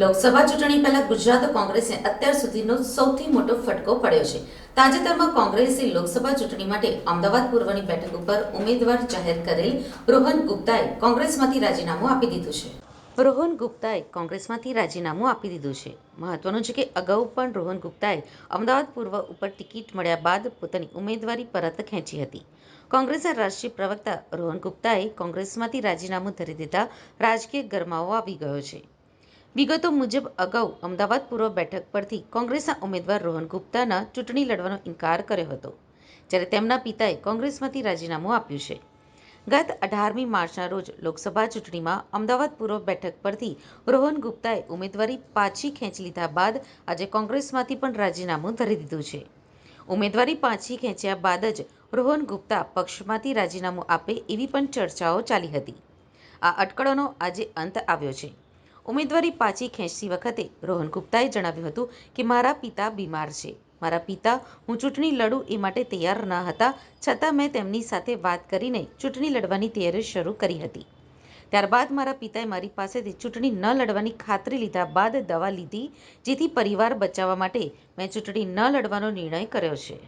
લોકસભા ચૂંટણી પહેલા ગુજરાત કોંગ્રેસને અત્યાર સુધીનો સૌથી મોટો ફટકો પડ્યો છે. તાજેતરમાં કોંગ્રેસે લોકસભા ચૂંટણી માટે અમદાવાદ પૂર્વની બેઠક ઉપર ઉમેદવાર જાહેર કરેલ રોહન ગુપ્તાએ કોંગ્રેસમાંથી રાજીનામું આપી દીધું છે. રોહન ગુપ્તાએ કોંગ્રેસમાંથી રાજીનામું આપી દીધું છે. મહત્વનું છે કે અગાઉ પણ રોહન ગુપ્તાએ અમદાવાદ પૂર્વ ઉપર ટિકિટ મળ્યા બાદ પોતાની ઉમેદવારી પરત ખેંચી હતી. કોંગ્રેસના રાષ્ટ્રીય પ્રવક્તા રોહન ગુપ્તાએ કોંગ્રેસમાંથી રાજીનામું ધરી દેતા રાજકીય ગરમાવો આવી ગયો છે. વિગતો મુજબ અગાઉ અમદાવાદ પૂર્વ બેઠક પરથી કોંગ્રેસના ઉમેદવાર રોહન ગુપ્તાના ચૂંટણી લડવાનો ઇનકાર કર્યો હતો. જ્યારે તેમના પિતાએ કોંગ્રેસમાંથી રાજીનામું આપ્યું છે. ગત અઢારમી માર્ચના રોજ લોકસભા ચૂંટણીમાં અમદાવાદ પૂર્વ બેઠક પરથી રોહન ગુપ્તાએ ઉમેદવારી પાછી ખેંચી લીધા બાદ આજે કોંગ્રેસમાંથી પણ રાજીનામું ધરી દીધું છે. ઉમેદવારી પાછી ખેંચ્યા બાદ જ રોહન ગુપ્તા પક્ષમાંથી રાજીનામું આપે એવી પણ ચર્ચાઓ ચાલી હતી. આ અટકળોનો આજે અંત આવ્યો છે. ઉમેદવારી પાછી ખેંચતી વખતે રોહન ગુપ્તાએ જણાવ્યું હતું કે મારા પિતા બીમાર છે. મારા પિતા હું ચૂંટણી લડું એ માટે તૈયાર ન હતા, છતાં મેં તેમની સાથે વાત કરીને ચૂંટણી લડવાની તૈયારી શરૂ કરી હતી. ત્યારબાદ મારા પિતાએ મારી પાસેથી ચૂંટણી ન લડવાની ખાતરી લીધા બાદ દવા લીધી, જેથી પરિવાર બચાવવા માટે મેં ચૂંટણી ન લડવાનો નિર્ણય કર્યો છે.